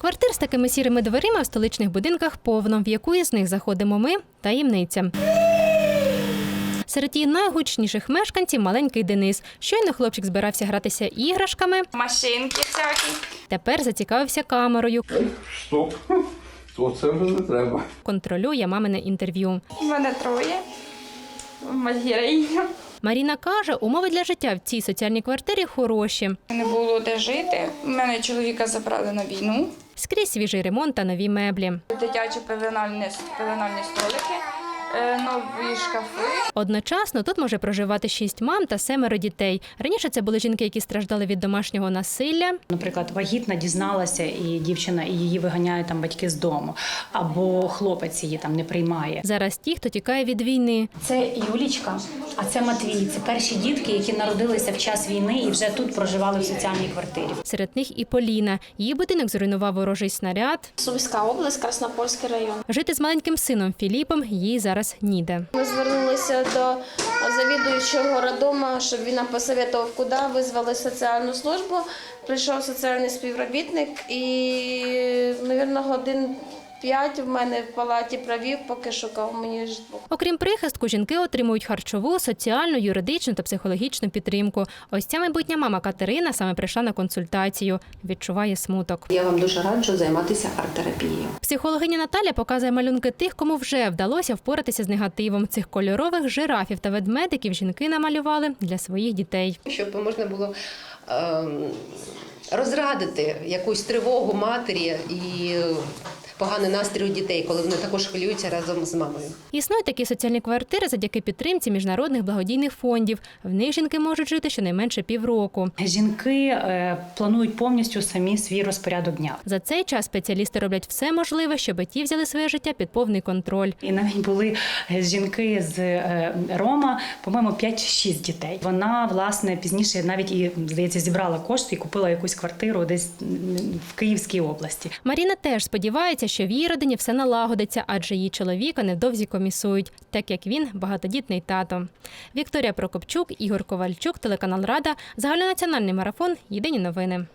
Квартир з такими сірими дверима в столичних будинках повно. В яку із них заходимо ми таємниця. Серед її найгучніших мешканців маленький Денис. Щойно хлопчик збирався гратися іграшками, Машинки всякі. тепер зацікавився камерою, Стоп. То це вже не треба. контролює мамине інтерв'ю. У мене троє. Героїня. Маріна каже, умови для життя в цій соціальній квартирі хороші. Не було де жити. У Мене чоловіка забрали на війну. Скрізь свіжий ремонт та нові меблі. Дитячі пеленальні, пеленальні столики, нові шкафи. Одночасно тут може проживати шість мам та семеро дітей. Раніше це були жінки, які страждали від домашнього насилля. Наприклад, вагітна дізналася, і дівчина і її виганяють там батьки з дому, або хлопець її там не приймає. Зараз ті, хто тікає від війни. Це Юлічка, а це Матвій. Це перші дітки, які народилися в час війни і вже тут проживали в соціальній квартирі. Серед них і Поліна. Її будинок зруйнував ворожий снаряд. Сумська область, Краснопольський район. Жити з маленьким сином Філіпом їй зараз ніде. Ми звернулися до завідуючого роддома, щоб він нам посоветував, куди визвали соціальну службу. Прийшов соціальний співробітник і, мабуть, годин п'ять в мене в палаті провів, поки шукав мені житло. Окрім прихистку, жінки отримують харчову, соціальну, юридичну та психологічну підтримку. Ось ця майбутня мама Катерина саме прийшла на консультацію. Відчуває смуток. Я вам дуже раджу займатися арт-терапією. Психологиня Наталя показує малюнки тих, кому вже вдалося впоратися з негативом. Цих кольорових жирафів та ведмедиків жінки намалювали для своїх дітей. Щоб можна було ем, розрадити якусь тривогу матері і поганий настрій у дітей, коли вони також хвилюються разом з мамою. Існують такі соціальні квартири завдяки підтримці міжнародних благодійних фондів. В них жінки можуть жити щонайменше півроку. Жінки е, планують повністю самі свій розпорядок дня. За цей час спеціалісти роблять все можливе, щоб ті взяли своє життя під повний контроль. І навіть були е, жінки з е, Рома, по-моєму, 5-6 дітей. Вона власне пізніше навіть і здається зібрала кошти і купила якусь квартиру десь в Київській області. Маріна теж сподівається, що в її родині все налагодиться, адже її чоловіка невдовзі комісують, так як він багатодітний тато. Вікторія Прокопчук, Ігор Ковальчук, телеканал Рада, загальнонаціональний марафон. Єдині новини.